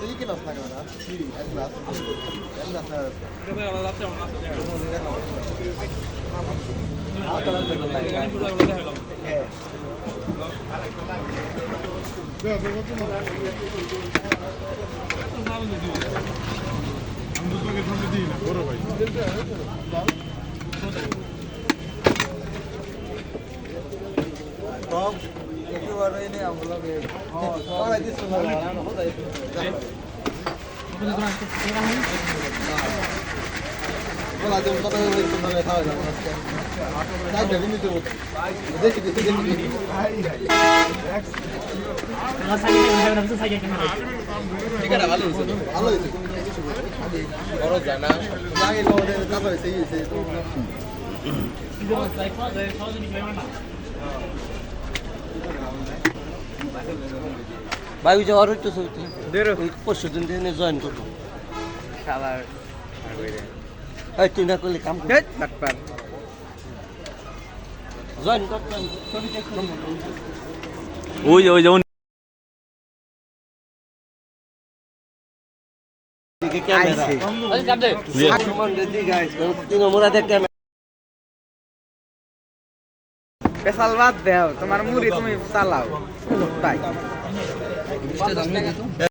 দুই গ্লাস লাগে না এক গ্লাস এক গ্লাস না সব একেবারে ভালো হয়েছে বড় যায় না লাগে আমাদের কাজ হয়েছে হয়েছে ভাই যে আর একটু ছবি পরশু দিন দিনে জয়েন করব। এই তুই না করলে কাম কর। জয়েন করতাম ওই ওই যে পেশাল বাদ দেও তোমার মুড়ি তুমি চালাও। তাই?